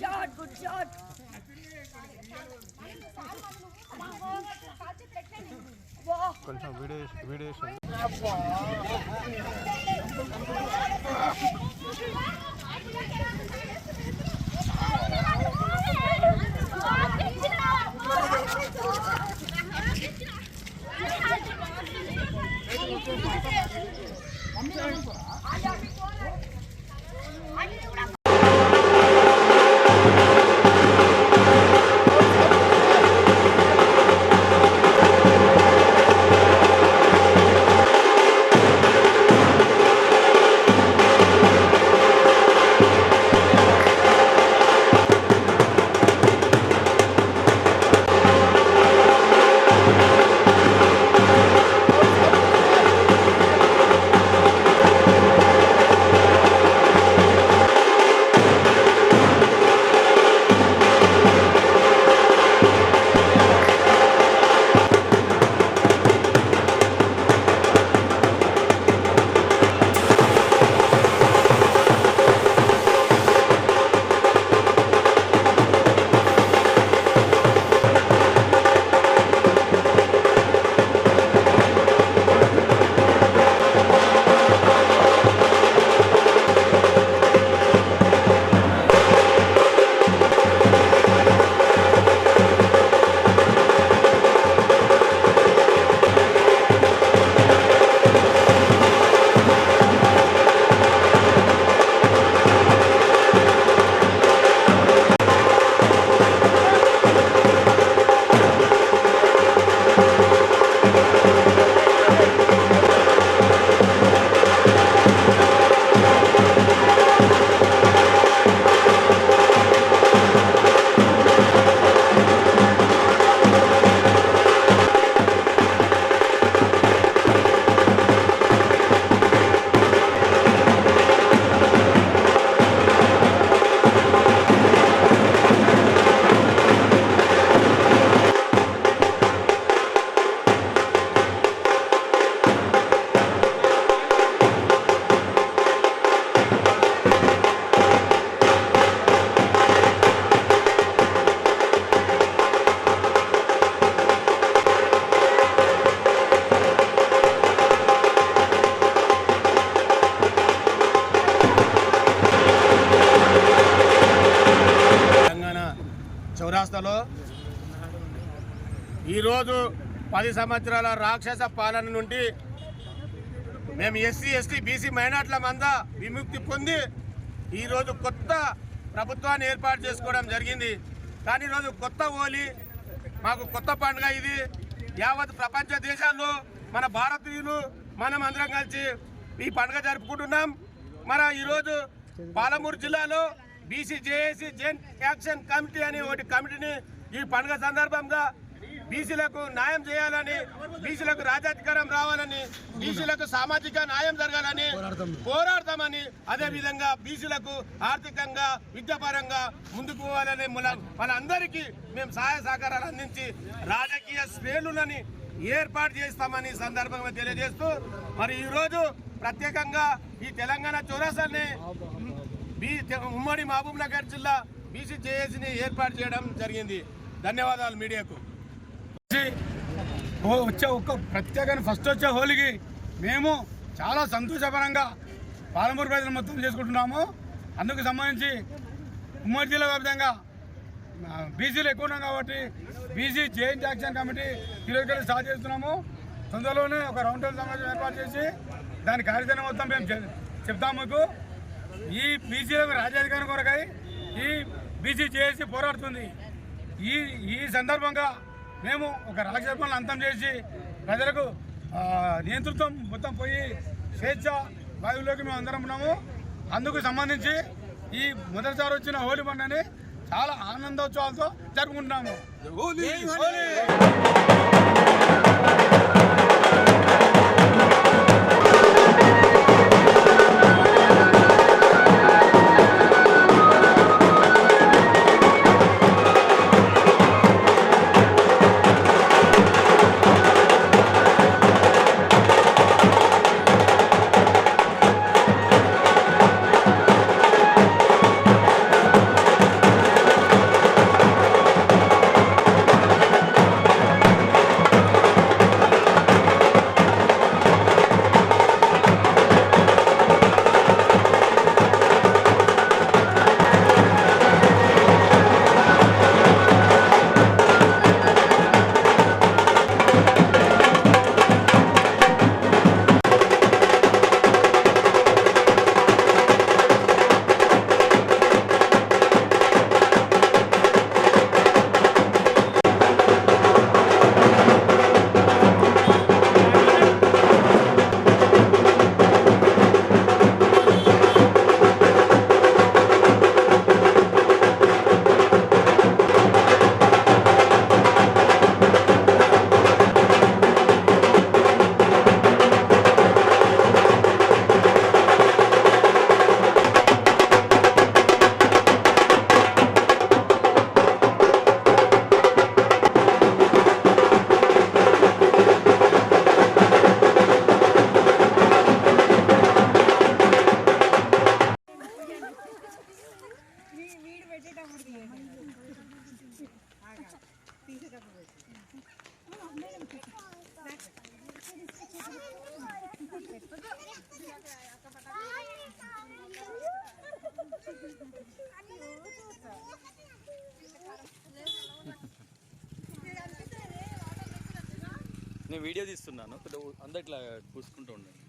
Shot good shot కొంచెం video video చేసి. చౌరాస్తాలో ఈరోజు పది సంవత్సరాల రాక్షస పాలన నుండి మేము ఎస్సీ ఎస్టీ బీసీ మైనార్టీల మంద విముక్తి పొంది ఈరోజు కొత్త ప్రభుత్వాన్ని ఏర్పాటు చేసుకోవడం జరిగింది. కానీ ఈరోజు కొత్త హోలీ మాకు కొత్త పండుగ ఇది. యావత్ ప్రపంచ దేశాల్లో మన భారతీయులు మనం అందరం కలిసి ఈ పండుగ జరుపుకుంటున్నాం. మన ఈరోజు పాలమూరు జిల్లాలో BC JAC joint action committee అని ఒకటి కమిటీని ఈ పండుగ సందర్భంగా బీసీలకు న్యాయం చేయాలని బీసీలకు రాజాధికారం రావాలని బీసీలకు సామాజిక న్యాయం జరగాలని పోరాడతామని అదేవిధంగా బీసీలకు ఆర్థికంగా విద్యాపరంగా ముందుకు పోవాలని మన మనందరికీ మేము సహాయ సహకారాలు అందించి రాజకీయ శ్రేణులని ఏర్పాటు చేస్తామని సందర్భంగా తెలియజేస్తూ మరి ఈరోజు ప్రత్యేకంగా ఈ తెలంగాణ చౌరాసాన్ని బీ ఉమ్మడి మహబూబ్ నగర్ జిల్లా బీసీ జేఏసీని ఏర్పాటు చేయడం జరిగింది. ధన్యవాదాలు మీడియాకు. ఓ వచ్చే ఒక్క ప్రత్యేకంగా ఫస్ట్ వచ్చే హోలీకి మేము చాలా సంతోషపరంగా పాలమూరు ప్రజలు మొత్తం చేసుకుంటున్నాము. అందుకు సంబంధించి ఉమ్మడి జిల్లా వ్యాప్తంగా బీసీలు ఎక్కువ ఉన్నాం కాబట్టి బీసీ జేఎన్ యాక్షన్ కమిటీ ఈరోజు స్టార్ట్ చేస్తున్నాము. తొందరలోనే ఒక రౌండ్ టేబుల్ సమావేశం ఏర్పాటు చేసి దాని కార్యాచరణ మొత్తం మేము చె- చెప్తాము మీకు. ఈ బీసీలకు రాజ్యాధికారం కొరకై ఈ బీసీ చేసి పోరాడుతుంది. ఈ ఈ సందర్భంగా మేము ఒక రాక్షసపాలను అంతం చేసి ప్రజలకు నియంతృత్వం మొత్తం పోయి స్వేచ్ఛ వాయువులోకి మేము అందరం ఉన్నాము. అందుకు సంబంధించి ఈ మొదటిసారి వచ్చిన హోలీ పండుగని చాలా ఆనందోత్సవాలతో జరుపుకుంటున్నాము. నేను వీడియో తీస్తున్నాను కొద్దిగా అందరు ఇట్లా కూసుకుంటూ ఉండండి